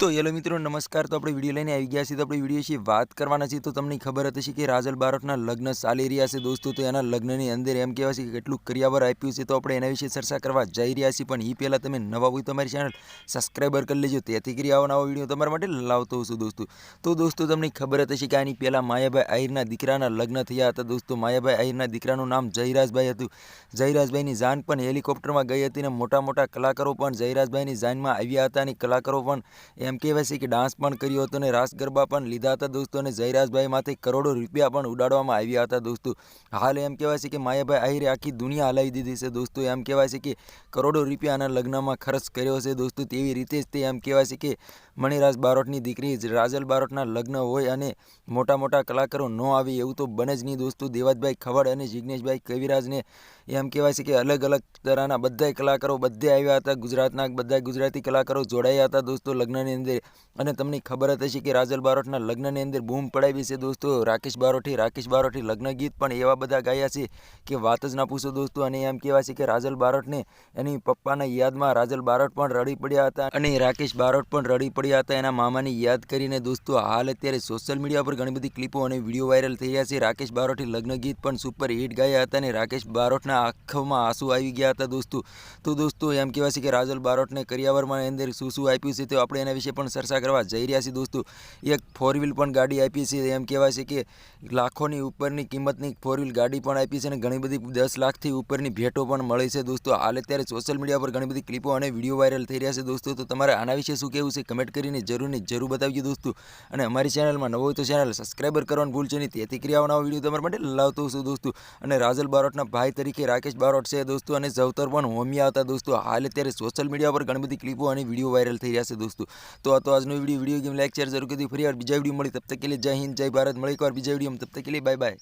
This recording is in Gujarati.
તો યલો મિત્રો, નમસ્કાર. તો આપણે વીડિયો લઈને આવી ગયા છીએ. તો આપણે વીડિયો છે વાત કરવાના છીએ. તો તમને ખબર હતી કે રાજલ બારોટના લગ્ન ચાલી રહ્યા છે દોસ્તો. તો એના લગ્નની અંદર એમ કહેવાય છે કે કેટલું કરિયાવર આપ્યું છે. તો આપણે એના વિશે ચર્ચા કરવા જઈ રહ્યા છીએ. પણ એ પહેલાં તમે નવા હોય તમારી ચેનલ સબસ્ક્રાઈબર કરી લેજો. તેથી કરી આવો નવો વીડિયો તમારા માટે લાવતો છું દોસ્તો. તો દોસ્તો, તમને ખબર હતી હશે કે આની પહેલાં માયાભાઈ આહિરના દીકરાના લગ્ન થયા હતા દોસ્તો. માયાભાઈ આહિરના દીકરાનું નામ જયરાજભાઈ હતું. જયરાજભાઈની જાન પણ હેલિકોપ્ટરમાં ગઈ હતી અને મોટા મોટા કલાકારો પણ જયરાજભાઈની જાનમાં આવ્યા હતા અને કલાકારો પણ એમ કહેવાય છે કે ડાન્સ પણ કર્યો હતો અને રાસ ગરબા પણ લીધા હતા દોસ્તો અને જયરાજભાઈ માથે કરોડો રૂપિયા પણ ઉડાડવામાં આવ્યા હતા દોસ્તો. હાલ એમ કહેવાય છે કે માયાભાઈ આહિરે આખી દુનિયા હલાવી દીધી છે દોસ્તો. એમ કહેવાય છે કે કરોડો રૂપિયાના લગ્નમાં ખર્ચ કર્યો છે દોસ્તો. તેવી રીતે જ તે એમ કહેવાય છે કે મણિરાજ બારોટની દીકરી રાજલ બારોટના લગ્ન હોય અને મોટા મોટા કલાકારો ન આવે એવું તો બને જ નહીં દોસ્તો. દેવાજભાઈ ખવડ અને જિગ્નેશભાઈ કવિરાજને એમ કહેવાય છે કે અલગ અલગ તરહના બધા કલાકારો બધે આવ્યા હતા ગુજરાતના બધા ગુજરાતી કલાકારો જોડાયા હતા દોસ્તો લગ્નની અંદર. અને તમને ખબર જ હશે કે રાજલ બારોટના લગ્નની અંદર બૂમ પડાવી છે દોસ્તો. રાકેશ બારોઠી રાકેશ બારોઠી લગ્ન ગીત પણ એવા બધા ગાયા છે કે વાત જ ના પૂછો દોસ્તો. અને એમ કહેવાય છે કે રાજલ બારોટને એની પપ્પાના યાદમાં રાજલ બારોટ પણ રડી પડ્યા હતા અને રાકેશ બારોટ પણ રડી પડ્યા હતા એના મામાની યાદ કરીને દોસ્તો. હાલ અત્યારે સોશિયલ મીડિયા પર ઘણી બધી ક્લિપો અને વીડિયો વાયરલ થઈ રહ્યા છે. રાકેશ બારોઠી લગ્ન ગીત પણ સુપર હિટ ગાયા હતા અને રાકેશ બારોટના આંખમાં આંસુ આવી ગયા હતા દોસ્તો. તો દોસ્તો, એમ કહેવાય છે કે રાજલ બારોટને કરિયાવરમાં અંદર શું શું આપ્યું છે તો આપણે એના વિશે પણ ચર્ચા કરવા જઈ રહ્યા છીએ દોસ્તો. એક ફોર વ્હીલ પણ ગાડી આપી છે. એમ કહેવાય છે કે લાખોની ઉપરની કિંમતની ફોર વ્હીલ ગાડી પણ આપી છે અને ઘણી બધી દસ લાખથી ઉપરની ભેટો પણ મળે છે દોસ્તો. હાલ અત્યારે સોશિયલ મીડિયા પર ઘણી બધી ક્લિપો અને વીડિયો વાયરલ થઈ રહ્યા છે દોસ્તો. તો તમારે આના વિશે શું કહેવું છે કમેન્ટ કરીને જરૂરની જરૂર બતાવજો દોસ્તો. અને અમારી ચેનલમાં નવો તો ચેનલ સબસ્ક્રાઈબર કરવાનું ભૂલશો નહીં. તેથી ક્રિયાઓના વીડિયો તમારા માટે લાવતો છું દોસ્તો. અને રાજલ બારોટના ભાઈ તરીકે રાકેશ બારોટ છે દોસ્તો અને જવતર પણ હોમિયા હતા દોસ્તો. હાલ અત્યારે સોશિયલ મીડિયા પર ઘણી બધી ક્લિપો અને વીડિયો વાયરલ થઈ રહ્યા છે દોસ્તો. तो तो आज नवी video video game like share जरूर कर दी फिर यार बीजा वीडियो मिली तब तक के लिए जय हिंद जय भारत मड़ी एक और बीजा वीडियो में तब तक के लिए बाय बाय